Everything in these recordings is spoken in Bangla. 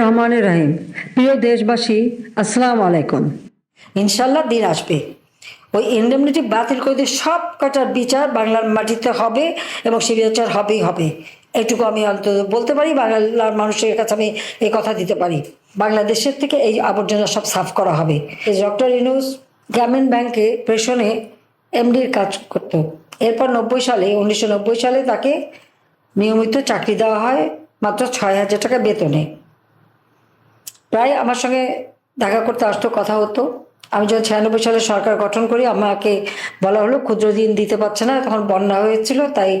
রহমানের রাহিম। প্রিয় দেশবাসী, আসসালামু আলাইকুম। ইনশাল্লাহ দিন আসবে। ওই ইন্ডেমনিটি বাতিল করে দিয়ে সব কটার বিচার বাংলার মাটিতে হবে এবং সে বিচার হবেই হবে। এটুকু আমি অন্তত বলতে পারি, বাংলার মানুষের কাছে আমি এই কথা দিতে পারি। বাংলাদেশের থেকে এই আবর্জনা সব সাফ করা হবে। ডক্টর ইনুস গ্রামীণ ব্যাংকে প্রেশনে এমডির কাজ করত। এরপর নব্বই সালে, উনিশশো নব্বই সালে তাকে নিয়মিত চাকরি দেওয়া হয় মাত্র ছয় হাজার টাকা বেতনে। প্রায় আমার সঙ্গে দেখা করতে আসতো, কথা হতো। আমি যখন ছিয়ানব্বই সালে সরকার গঠন করি, আমাকে বলা হলো, ক্ষুদ্র ঋণ দিতে পারছে না, তখন বন্যা হয়েছিল, তাই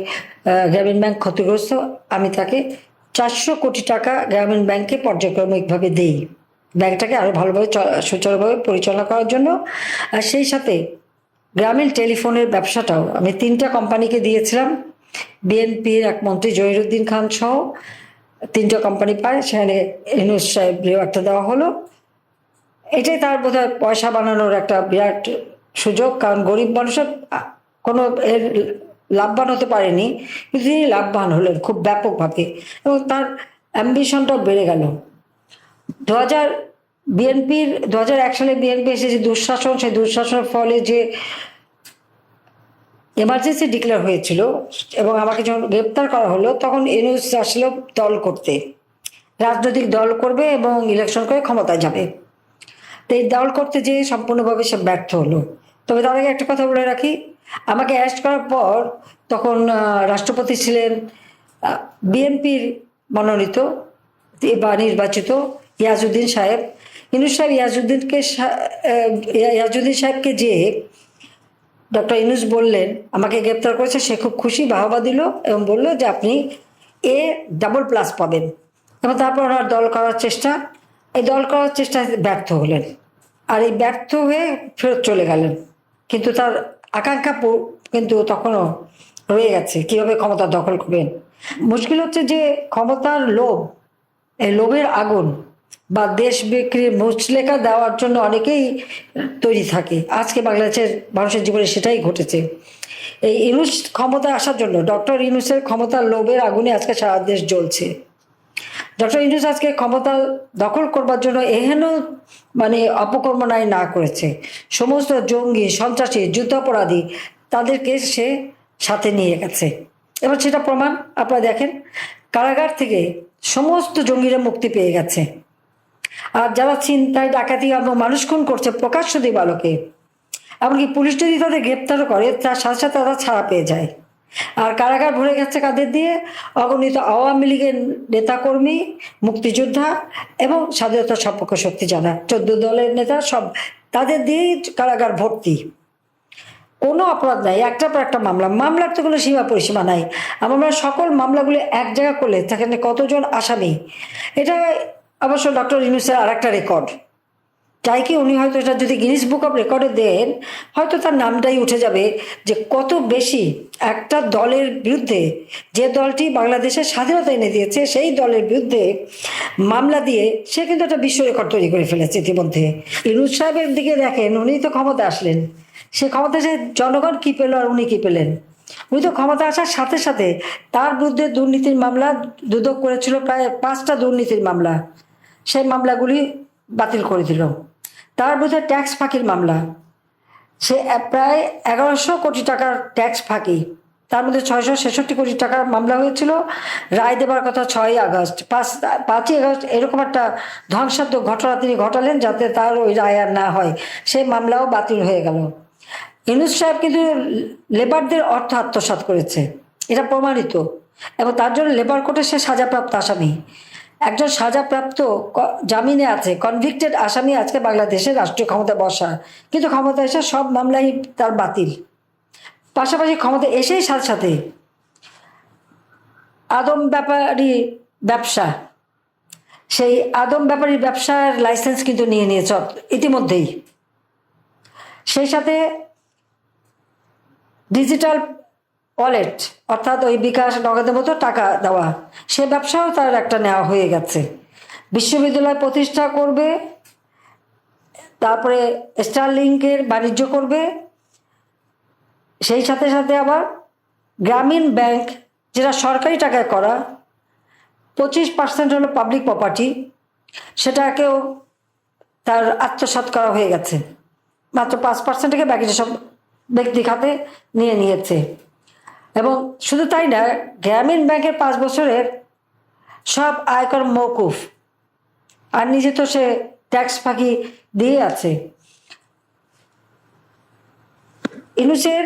গ্রামীণ ব্যাংক ক্ষতিগ্রস্ত। আমি তাকে চারশো কোটি টাকা গ্রামীণ ব্যাংকে পর্যায়ক্রমিকভাবে দেই। ব্যাংকটাকে আরও ভালোভাবে সুচারুভাবে পরিচালনা করার জন্য। আর সেই সাথে গ্রামীণ টেলিফোনের ব্যবসাটাও আমি তিনটা কোম্পানিকে দিয়েছিলাম। বিএনপির এক মন্ত্রী জহিরুদ্দিন খান সহ। তিনটা কোম্পানি পায়, সেখানে ইউনুস সাহেব রিওয়ার্ডটা দেওয়া হলো। এটাই তার বোধ পয়সা বানানোর একটা বিরাট সুযোগ, কারণ গরিব মানুষের কোনো এর লাভবান হতে পারেনি, কিন্তু তিনি লাভবান হলেন খুব ব্যাপকভাবে এবং তার অ্যাম্বিশনটাও বেড়ে গেল। দু হাজার বিএনপির দু হাজার এক সালে বিএনপি এসে যে দুঃশাসন, সেই দুঃশাসনের ফলে যে এমার্জেন্সি ডিক্লেয়ার হয়েছিল এবং আমাকে যখন গ্রেপ্তার করা হলো, তখন এনএস আসলো দল করতে। রাজনৈতিক দল করবে এবং ইলেকশন করে ক্ষমতায় যাবে। তো এই দল করতে যেয়ে সম্পূর্ণভাবে সে ব্যর্থ হলো। তবে তার আগে একটা কথা বলে রাখি। আমাকে অ্যারেস্ট করার পর তখন রাষ্ট্রপতি ছিলেন বিএনপির মনোনীত, বা নির্বাচিত ইয়াজউদ্দিন সাহেব। ইনুস সাহেব, ইয়াজউদ্দিনকে ইয়াজউদ্দিন সাহেবকে যে ডক্টর ইনুস বললেন, আমাকে গ্রেপ্তার করেছে, সে খুব খুশি, বাহবা দিল এবং বলল যে আপনি এ ডাবল প্লাস পাবেন। এবং তারপর ওনার দল করার চেষ্টা, এই দল করার চেষ্টা ব্যর্থ হলেন। আর এই ব্যর্থ হয়ে ফেরত চলে গেলেন। কিন্তু তার আকাঙ্ক্ষা কিন্তু তখনও রয়ে গেছে, কীভাবে ক্ষমতা দখল করবেন? মুশকিল হচ্ছে যে ক্ষমতার লোভ, এই লোভের আগুন বা দেশ বিক্রির মুচলেখা দেওয়ার জন্য অনেকেই তৈরি থাকে। আজকে বাংলাদেশের মানুষের জীবনে সেটাই ঘটেছে। এই ইনুস ক্ষমতায় আসার জন্য, ডক্টর ইনুসের ক্ষমতার লোভের আগুনে আজকে সারা দেশ জ্বলছে। ডক্টর ইনুস আজকে ক্ষমতা দখল করবার জন্য এহেন মানে অপকর্মনায় না করেছে। সমস্ত জঙ্গি, সন্ত্রাসী, যুদ্ধাপরাধী তাদেরকে সে সাথে নিয়ে গেছে। এবার সেটা প্রমাণ, আপনারা দেখেন, কারাগার থেকে সমস্ত জঙ্গিরা মুক্তি পেয়ে গেছে। আর যারা চিন্তায় ডাকাতি এবং মানুষ খুন করছে প্রকাশ্য দিবালোকে, এমনকি পুলিশ যদি তাদের গ্রেপ্তার করে, তার সাথে সাথে তারা ছাড়া পেয়ে যায়। আর কারাগার ভরে গেছে কাদের দিয়ে? অগণিত আওয়ামী লীগের নেতাকর্মী, মুক্তিযোদ্ধা এবং স্বাধীনতা সম্পর্ক শক্তি জানা চোদ্দ দলের নেতা সব তাদের দিয়েই কারাগার ভর্তি। কোনো অপরাধ নাই, একটা পর একটা মামলা। মামলার তো কোনো সীমা পরিসীমা নাই। আমরা সকল মামলাগুলো এক জায়গা করলে সেখানে কতজন আসামি? এটা অবশ্য ডক্টর ইউনুসের আর একটা রেকর্ড চাই কি উনি হয়তো এটা যদি গিনিস বুক অফ রেকর্ডে দেন, হয়তো তার নামটাই উঠে যাবে যে কত বেশি একটা দলের বিরুদ্ধে যে দলটি বাংলাদেশের স্বাধীনতা এনে দিয়েছে, সেই দলের বিরুদ্ধে মামলা দিয়ে সে কিন্তু একটা বিশ্ব রেকর্ড তৈরি করে ফেলেছে ইতিমধ্যে। ইনুজ সাহেবের দিকে দেখেন, উনি তো ক্ষমতা আসলেন। সে ক্ষমতা সে জনগণ কী পেল আর উনি কী পেলেন? উনি তো ক্ষমতা আসার সাথে সাথে তার বিরুদ্ধে দুর্নীতির মামলা দুদক করেছিল প্রায় পাঁচটা দুর্নীতির মামলা। সেই মামলাগুলি বাতিল করে দিল। তার বিরুদ্ধে ট্যাক্স ফাঁকির মামলা। সে প্রায় এগারোশো কোটি টাকার ট্যাক্স ফাঁকি। তার মধ্যে ছয়শো ছেষট্টি কোটি টাকার মামলা হয়েছিল। রায় দেবার কথা ছয়ই আগস্ট। পাঁচ পাঁচই আগস্ট এরকম একটা ধ্বংসাত্মক ঘটনা তিনি ঘটালেন যাতে তার ওই রায় আর না হয়। সেই মামলাও বাতিল হয়ে গেল। ইনুস সাহেব কিন্তু লেবারদের অর্থ আত্মসাৎ করেছে। এটা প্রমাণিত। এবং তার জন্য লেবার কোর্টে সে সাজাপ্রাপ্ত আসামি। একজন সাজাপ্রাপ্ত জামিনে আছে কনভিক্টেড আসামি আজকে বাংলাদেশের রাষ্ট্রীয় ক্ষমতা বসা কিন্তু ক্ষমতা এসে সব মামলাই তার বাতিল। পাশাপাশি ক্ষমতা এসেই সাথে সাথে আদম ব্যাপারী ব্যবসা। সেই আদম ব্যাপারীর ব্যবসার লাইসেন্স কিন্তু নিয়ে নিয়েছে ইতিমধ্যেই। সেই সাথে ডিজিটাল ওয়ালেট অর্থাৎ ওই বিকাশ নগদের মতো টাকা দেওয়া, সে ব্যবসাও তার একটা নেওয়া হয়ে গেছে। বিশ্ববিদ্যালয় প্রতিষ্ঠা করবে, তারপরে স্টারলিংকের বাণিজ্য করবে, সেই সাথে সাথে আবার গ্রামীণ ব্যাংক, যেটা সরকারি টাকায় করা, পঁচিশ পার্সেন্ট হলো পাবলিক প্রপার্টি সেটাকেও তার আত্মসাৎ করা হয়ে গেছে। মাত্র পাঁচ পার্সেন্টকে বাকিটা সব ব্যক্তি খাতে নিয়ে নিয়েছে। এবং শুধু তাই না, গ্রামীণ ব্যাংকের পাঁচ বছরের সব আয়কর মৌকুফ আর নিজে তো সে ট্যাক্স ফাঁকি দিয়ে আছে। ইনুসের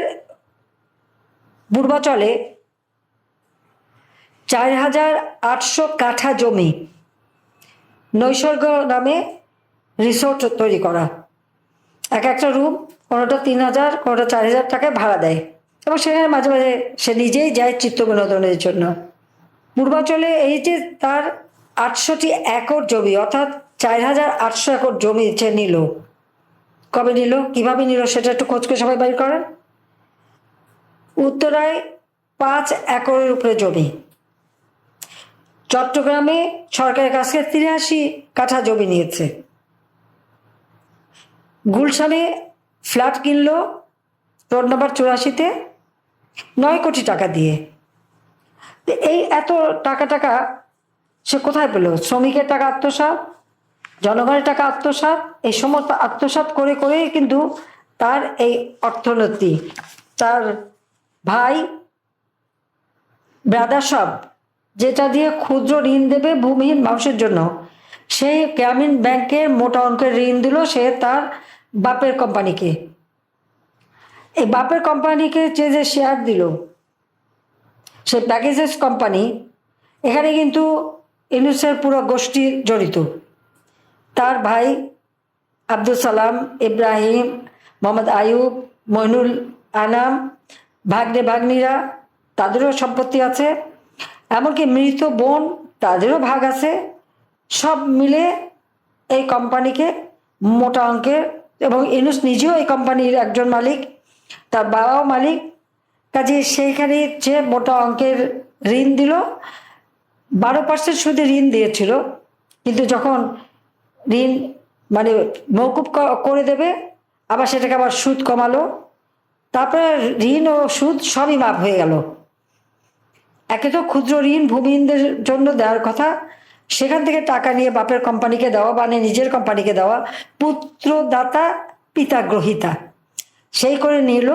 পূর্বাচলে চার হাজার আটশো কাঠা জমি নৈসর্গ নামে রিসোর্ট তৈরি করা। এক একটা রুম কোনোটা তিন হাজার, কোনোটা চার হাজার টাকায় ভাড়া দেয়। এবং সেখানে মাঝে মাঝে সে নিজেই যায় চিত্ত বিনোদনের জন্য। পূর্বাচলে এই যে তার আটশোটি একর জমি, অর্থাৎ চার হাজার আটশো একর জমি সে নিল। কবে নিল? কীভাবে নিল সেটা একটু খোঁজ করে সবাই বাইর করেন। উত্তরায় পাঁচ একরের উপরে জমি। চট্টগ্রামে সরকারের কাছ থেকে তিরাশি কাঠা জমি নিয়েছে। গুলশানে ফ্ল্যাট কিনলো, রোড নাম্বার চুরাশিতে। নয় কোটি টাকা দিয়ে। এই এত টাকা টাকা সে কোথায় পেল? শ্রমিকের টাকা আত্মসাৎ? জনগণের টাকা আত্মসাৎ? এই সমস্ত আত্মসাৎ করে করে কিন্তু তার এই অর্থনীতি, তার ভাই ব্রাদার সব, যেটা দিয়ে ক্ষুদ্র ঋণ দেবে ভূমিহীন মানুষের জন্য। সেই গ্রামীণ ব্যাংকের মোটা অঙ্কের ঋণ দিল সে তার বাপের কোম্পানিকে। এই বাপের কোম্পানিকে যে যে শেয়ার দিল, সে প্যাকেজেস কোম্পানি, এখানে কিন্তু ইউনুসের পুরো গোষ্ঠী জড়িত। তার ভাই আব্দুল সালাম, ইব্রাহিম, মোহাম্মদ আয়ুব মইনুল আনাম, ভাগ্নে ভাগ্নিরা, তাদেরও সম্পত্তি আছে। এমনকি মৃত বোন, তাদেরও ভাগ আছে। সব মিলে এই কোম্পানিকে মোটা অঙ্কের এবং ইনুস নিজেও এই কোম্পানির একজন মালিক। তার বাবাও মালিক, কাজে সেইখানে যে মোটা অঙ্কের ঋণ দিল, বারো পার্সেন্ট সুদে ঋণ দিয়েছিল, কিন্তু যখন ঋণ মানে মৌকুব করে দেবে, আবার সেটাকে আবার সুদ কমালো, তারপরে ঋণ ও সুদ সবই মাপ হয়ে গেল। একে তো ক্ষুদ্র ঋণ ভূমিহীনদের জন্য দেওয়ার কথা, সেখান থেকে টাকা নিয়ে বাপের কোম্পানিকে দেওয়া মানে নিজের কোম্পানিকে দেওয়া, পুত্রদাতা, পিতা গ্রহিতা। সেই করে নিল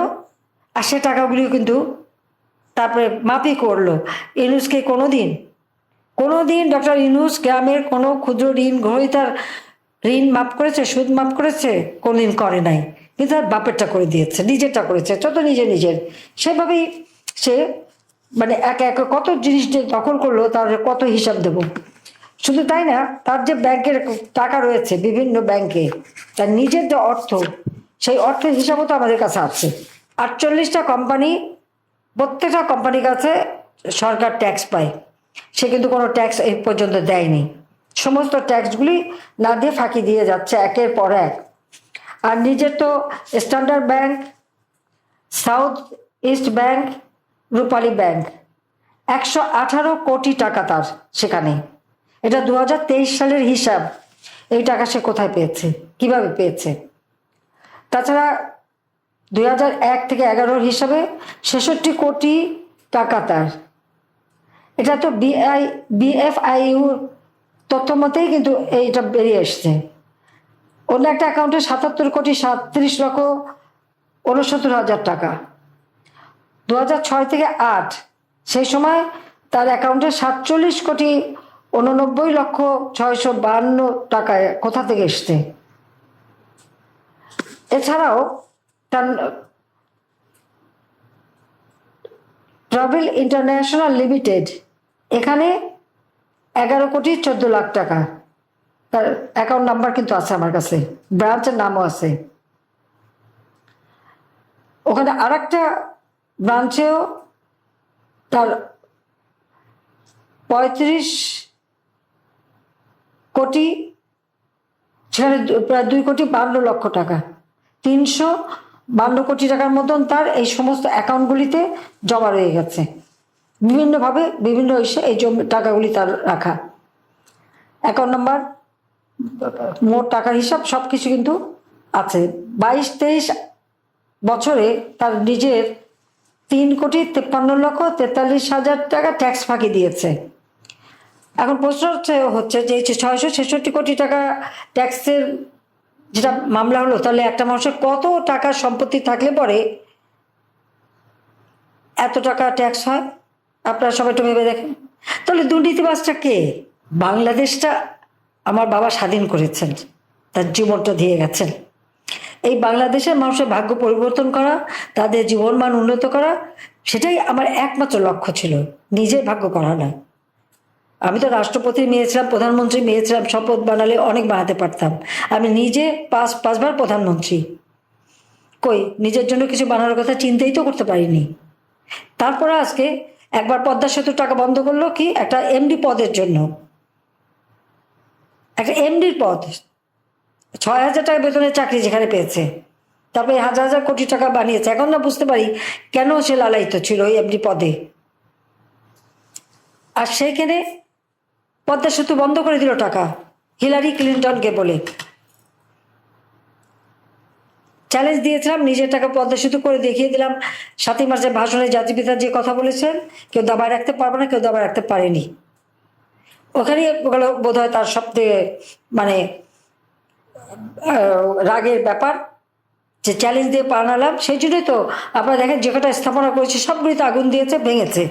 আর সে টাকাগুলিও কিন্তু তারপরে মাপই করল। ইনুসকে কোনো দিন কোনো দিন ডক্টর ইনুস গ্রামের কোনো ক্ষুদ্র ঋণ, গ্রহিতার ঋণ মাপ করেছে, সুদ মাপ করেছে, কোনোদিন করে নাই। কিন্তু তার বাপেরটা করে দিয়েছে, নিজেরটা করেছে, যত নিজে নিজের। সেভাবেই সে মানে একে একে কত জিনিস দখল করল, তার কত হিসাব দেব। শুধু তাই না, তার যে ব্যাংকের টাকা রয়েছে বিভিন্ন ব্যাংকে, তার নিজের যে অর্থ সেই অর্থের হিসাবও তো আমাদের কাছে আছে। আটচল্লিশটা কোম্পানি প্রত্যেকটা কোম্পানির কাছে সরকার ট্যাক্স পায়। সে কিন্তু কোনো ট্যাক্স এই পর্যন্ত দেয়নি। সমস্ত ট্যাক্সগুলি না দিয়ে ফাঁকি দিয়ে যাচ্ছে একের পর এক। আর নিজের তো Standard Bank South East Bank Rupali Bank একশো আঠারো কোটি টাকা তার সেখানে। এটা দু হাজার তেইশ সালের হিসাব। এই টাকা সে কোথায় পেয়েছে? কীভাবে পেয়েছে? তাছাড়া দুই এক থেকে এগারোর হিসাবে ছেষট্টি কোটি টাকা তার। এটা তো বিআই বিএফআইউ তথ্য মতেই কিন্তু এইটা বেরিয়ে এসছে। অন্য একটা অ্যাকাউন্টে সাতাত্তর কোটি সাতত্রিশ লক্ষ উনসত্তর হাজার টাকা। দু ছয় থেকে আট, সেই সময় তার অ্যাকাউন্টে সাতচল্লিশ কোটি উননব্বই লক্ষ ছয়শো বাহান্ন টাকায় কোথা থেকে এসছে? এছাড়াও ট্রাভেল ইন্টারন্যাশনাল লিমিটেড এখানে এগারো কোটি চোদ্দ লাখ টাকা। তার অ্যাকাউন্ট নাম্বার কিন্তু আছে আমার কাছে ব্রাঞ্চের নামও আছে। ওখানে আর একটা ব্রাঞ্চেও তার পঁয়ত্রিশ কোটি দু- প্রায় দুই কোটি বান্ন লক্ষ টাকা। তিনশো বান্ন কোটি টাকার মতন তার এই সমস্ত অ্যাকাউন্টগুলিতে জমা রয়ে গেছে। বিভিন্নভাবে বিভিন্ন এই জমি টাকাগুলি তার রাখা। অ্যাকাউন্ট নাম্বার, মোট টাকার হিসাব সব কিছু কিন্তু আছে। বাইশ তেইশ বছরে তার নিজের তিন কোটি তেপ্পান্ন লক্ষ তেতাল্লিশ হাজার টাকা ট্যাক্স ফাঁকি দিয়েছে। এখন প্রশ্ন হচ্ছে হচ্ছে যে ছয়শো ছেষট্টি কোটি টাকা ট্যাক্সের যেটা মামলা হলো, তাহলে একটা মানুষের কত টাকার সম্পত্তি থাকলে পরে এত টাকা ট্যাক্স হয়? আপনারা সবাই একটু ভেবে দেখেন। তাহলে দুর্নীতিবাজটা কে? বাংলাদেশটা আমার বাবা স্বাধীন করেছেন, তার জীবনটা দিয়ে গেছেন। এই বাংলাদেশের মানুষের ভাগ্য পরিবর্তন করা, তাদের জীবনমান উন্নত করা, সেটাই আমার একমাত্র লক্ষ্য ছিল। নিজের ভাগ্য করা না আমি তো রাষ্ট্রপতির মেয়ে ছিলাম প্রধানমন্ত্রী মেয়ে ছিলাম শপথ বানালে অনেক বানাতে পারতাম। আমি নিজে পাঁচ, পাঁচবার প্রধানমন্ত্রী। কই, নিজের জন্য কিছু বানানোর কথা চিন্তাই তো করতে পারিনি। তারপরে আজকে একবার পদ্মা সেতু টাকা বন্ধ করল কি? একটা এমডি পদের জন্য। একটা এমডির পদ। ছয় হাজার টাকা বেতনের চাকরি যেখানে পেয়েছে। তারপরে হাজার হাজার কোটি টাকা বানিয়েছে। এখন না বুঝতে পারি কেন সে লালায়িত ছিল ওই এমডি পদে। আর সেইখানে পদ্মা সেতু বন্ধ করে দিল টাকা। হিলারি ক্লিন্টনকে বলে। চ্যালেঞ্জ দিয়েছিলাম, নিজের টাকা পদ্মা সেতু করে দেখিয়ে দিলাম। সাতই মার্চের ভাষণে জাতিপিতা যে কথা বলেছেন, কেউ দাবায় রাখতে পারবে না, কেউ দাবায় রাখতে পারেনি। ওখানে বোধ হয় তার সবথেকে মানে রাগের ব্যাপার, যে চ্যালেঞ্জ দিয়ে পানালাম সেই জন্যই তো আপনারা দেখেন, যে কটা স্থাপনা করেছে, সবগুলিতে আগুন দিয়েছে, ভেঙেছে।